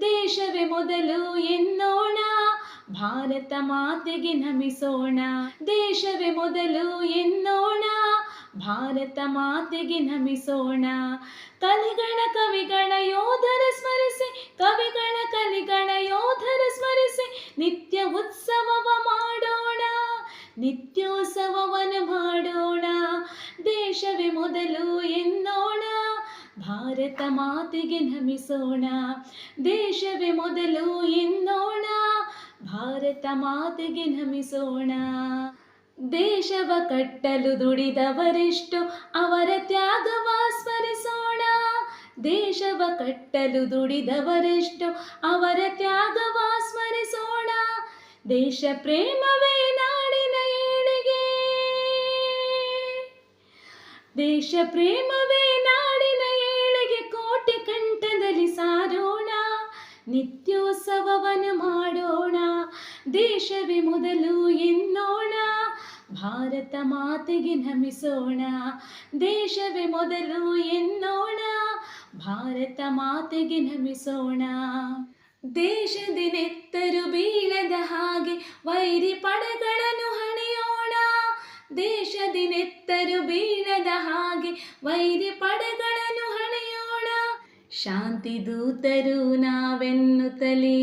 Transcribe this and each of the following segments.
ದೇಶವೇ ಮೊದಲು ಎನ್ನೋಣ, ಭಾರತ ಮಾತೆಗೆ ನಮಿಸೋಣ. ದೇಶವೇ ಮೊದಲು ಎನ್ನೋಣ, ಭಾರತ ಮಾತೆಗೆ ನಮಿಸೋಣ. ಕಲಿಗಳ ಕವಿಗಳ ಯೋಧರ ಸ್ಮರಿಸಿ ಕವಿಗಳ ಕಲಿಗಳ ಯೋಧರ ಸ್ಮರಿಸಿ, ನಿತ್ಯ ಉತ್ಸವವ ಮಾಡೋಣ ನಿತ್ಯೋತ್ಸವವನ್ನು ಮಾಡೋಣ. ಭಾರತ ಮಾತೆಗೆ ನಮಿಸೋಣ. ದೇಶವೇ ಮೊದಲು ಎನ್ನೋಣ. ಭಾರತ ಮಾತೆಗೆ ನಮಿಸೋಣ. ದೇಶವ ಕಟ್ಟಲು ದುಡಿದವರೆಷ್ಟು ಅವರ ತ್ಯಾಗವ ಸ್ಮರಿಸೋಣ. ದೇಶವ ಕಟ್ಟಲು ದುಡಿದವರೆಷ್ಟು ಅವರ ತ್ಯಾಗವ ಸ್ಮರಿಸೋಣ. ದೇಶ ಪ್ರೇಮವೇ ನಾಡಿನ ಏಳಿಗೆ. ದೇಶ ಪ್ರೇಮವೇ ಕಂಠದಲ್ಲಿ ಸಾರೋಣ ನಿತ್ಯೋತ್ಸವವನ್ನು ಮಾಡೋಣ, ದೇಶವೇ ಮೊದಲು ಎನ್ನೋಣ, ಭಾರತ ಮಾತೆಗೆ ನಮಿಸೋಣ, ದೇಶವೇ ಮೊದಲು ಎನ್ನೋಣ, ಭಾರತ ಮಾತೆಗೆ ನಮಿಸೋಣ. ದೇಶದಿನೆತ್ತರು ಬೀಳದ ಹಾಗೆ ವೈರಿ ಪಡೆಗಳನ್ನು ಹಣಿಯೋಣ ದೇಶದಿನೆತ್ತರು ಬೀಳದ ಹಾಗೆ ವೈರಿ ಪಡೆಗಳನ್ನು ಶಾಂತಿ ದೂತರು ನಾವೆನ್ನುತ್ತಲೇ?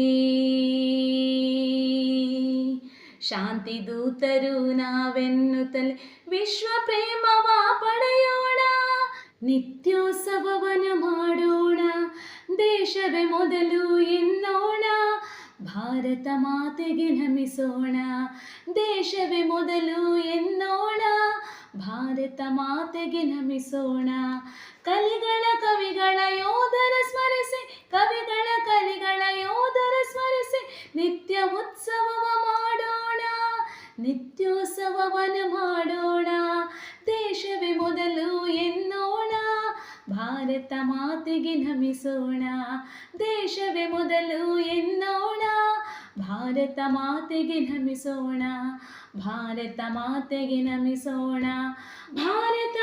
ಶಾಂತಿ ದೂತರು ನಾವೆನ್ನುತ್ತಲೇ? ವಿಶ್ವ ಪ್ರೇಮವ ಪಡೆಯೋಣ, ನಿತ್ಯೋತ್ಸವವನ್ನು ಮಾಡೋಣ, ದೇಶವೇ ಮೊದಲು ಎನ್ನೋಣ, ಭಾರತ ಮಾತೆಗೆ ನಮಿಸೋಣ, ದೇಶವೇ ಮೊದಲು ಎನ್ನೋಣ, ಭಾರತ ಮಾತೆಗೆ ನಮಿಸೋಣ ನಿತ್ಯೋತ್ಸವವನ್ನು ಮಾಡೋಣ, ದೇಶವೇ ಮೊದಲು ಎನ್ನೋಣ, ಭಾರತ ಮಾತೆಗೆ ನಮಿಸೋಣ, ದೇಶವೇ ಮೊದಲು ಎನ್ನೋಣ, ಭಾರತ ಮಾತೆಗೆ ನಮಿಸೋಣ, ಭಾರತ ಮಾತೆಗೆ ನಮಿಸೋಣ, ಭಾರತ